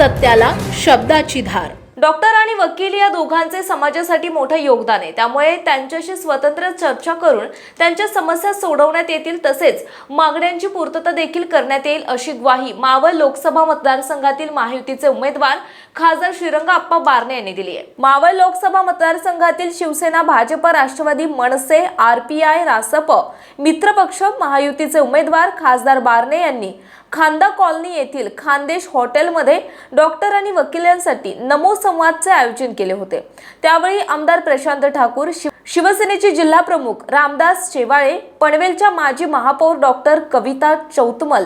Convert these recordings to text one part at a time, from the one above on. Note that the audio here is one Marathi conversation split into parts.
सत्याला शब्दाची धार. डॉक्टर आणि वकील या दोघांचे समाजासाठी मोठं योगदान आहे. त्यामुळे त्यांच्याशी स्वतंत्र चर्चा करून त्यांच्या समस्या सोडवण्यात येतील तसेच मागण्यांची पूर्तता देखील करण्यात येईल अशी ग्वाही मावळ लोकसभा मतदारसंघातील महायुतीचे उमेदवार खासदार श्रीरंग आप्पा बारणे यांनी दिली आहे. मावळ लोकसभा मतदारसंघातील शिवसेना भाजप राष्ट्रवादी मनसे आरपीआय रासप मित्रपक्ष महायुतीचे उमेदवार खासदार बारणे यांनी खांदा कॉलनी येथील खानदेश हॉटेलमध्ये डॉक्टर आणि वकिलांसाठी नमो संवादचे आयोजन केले होते. त्यावेळी आमदार प्रशांत ठाकूर शिवसेनेचे जिल्हा प्रमुख रामदास शेवाळे पनवेलच्या माजी महापौर डॉक्टर कविता चौतमल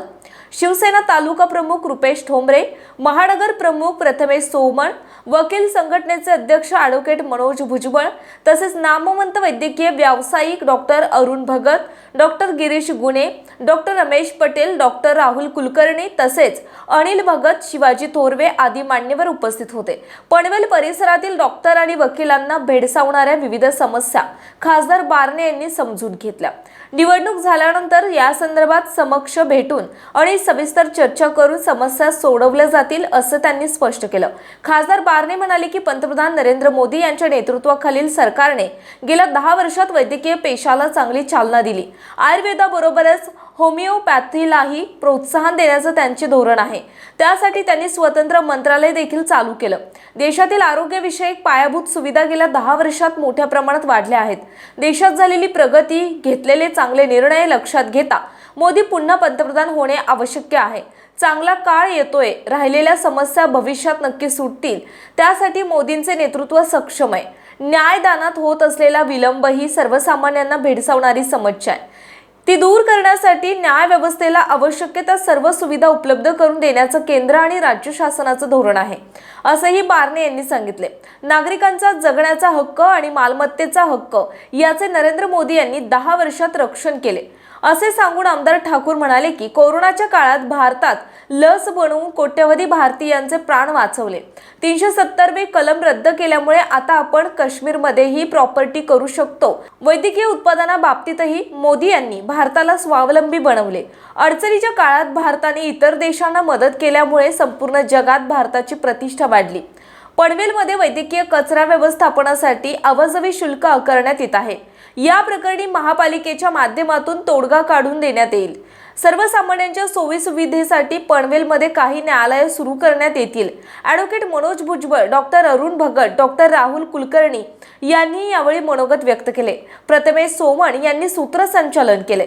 शिवसेना तालुका प्रमुख रुपेश ठोंबरे महानगर प्रमुख प्रथमेश सोमण वकील संघटनेचे अध्यक्ष ॲडव्होकेट मनोज भुजबळ तसेच नामवंत वैद्यकीय व्यावसायिक doctor Arun Bhagat doctor Girish Gune doctor Ramesh Patel doctor Rahul Kulkarni तसेच अनिल भगत शिवाजी थोरवे आदी मान्यवर उपस्थित होते. पनवेल परिसरातील डॉक्टर आणि वकिलांना भेडसावणाऱ्या विविध समस्या खासदार बारणे यांनी समजून घेतल्या. निवडणूक झाल्यानंतर या संदर्भात समक्ष भेटून आणि सविस्तर चर्चा करून समस्या सोडवल्या जातील असं त्यांनी स्पष्ट केलं. खासदार बारणे म्हणाले की पंतप्रधान नरेंद्र मोदी यांच्या नेतृत्वाखालील सरकारने गेल्या दहा वर्षात वैद्यकीय पेशाला चांगली चालना दिली. आयुर्वेदाबरोबरच होमिओपॅथीलाही प्रोत्साहन देण्याचं त्यांचे धोरण आहे. त्यासाठी त्यांनी स्वतंत्र मंत्रालय देखील चालू केलं. देशातील आरोग्यविषयक पायाभूत सुविधा गेल्या दहा वर्षात मोठ्या प्रमाणात वाढल्या आहेत. देशात झालेली प्रगती घेतलेले चांगले निर्णय लक्षात घेता मोदी पुन्हा पंतप्रधान होणे आवश्यक आहे. चांगला काळ येतोय राहिलेल्या समस्या भविष्यात नक्की सुटतील. त्यासाठी मोदींचे नेतृत्व सक्षम आहे. न्यायदानात होत असलेला विलंब ही सर्वसामान्यांना भेडसावणारी समस्या आहे. ती दूर करण्यासाठी न्यायव्यवस्थेला आवश्यक त्या सर्व सुविधा उपलब्ध करून देण्याचं केंद्र आणि राज्य शासनाचं धोरण आहे असंही बारणे यांनी सांगितले. नागरिकांचा जगण्याचा हक्क आणि मालमत्तेचा हक्क याचे नरेंद्र मोदी यांनी दहा वर्षात रक्षण केले. असे सांगून आमदार ठाकूर म्हणाले की कोरोनाच्या काळात भारतात लस बनवून कोट्यवधी भारतीयांचे प्राण वाचवले. तीनशे सत्तरवे कलम रद्द केल्यामुळे आता आपण काश्मीरमध्येही प्रॉपर्टी करू शकतो. वैद्यकीय उत्पादनाबाबतीतही मोदी यांनी भारताला स्वावलंबी बनवले. अडचणीच्या काळात भारताने इतर देशांना मदत केल्यामुळे संपूर्ण जगात भारताची प्रतिष्ठा वाढली. पनवेलमध्ये वैद्यकीय कचरा व्यवस्थापनासाठी अवजवी शुल्क आकारण्यात येत आहे. या प्रकरणी महापालिकेच्या माध्यमातून तोडगा काढून देण्यात येईल. सर्वसामान्यांच्या सोयीसुविधेसाठी पनवेलमध्ये काही न्यायालये सुरू करण्यात येतील. Advocate Manoj Bhujbal doctor Arun Bhagat doctor Rahul Kulkarni यांनी यावेळी मनोगत व्यक्त केले. प्रथमेश सोमण यांनी सूत्रसंचालन केले.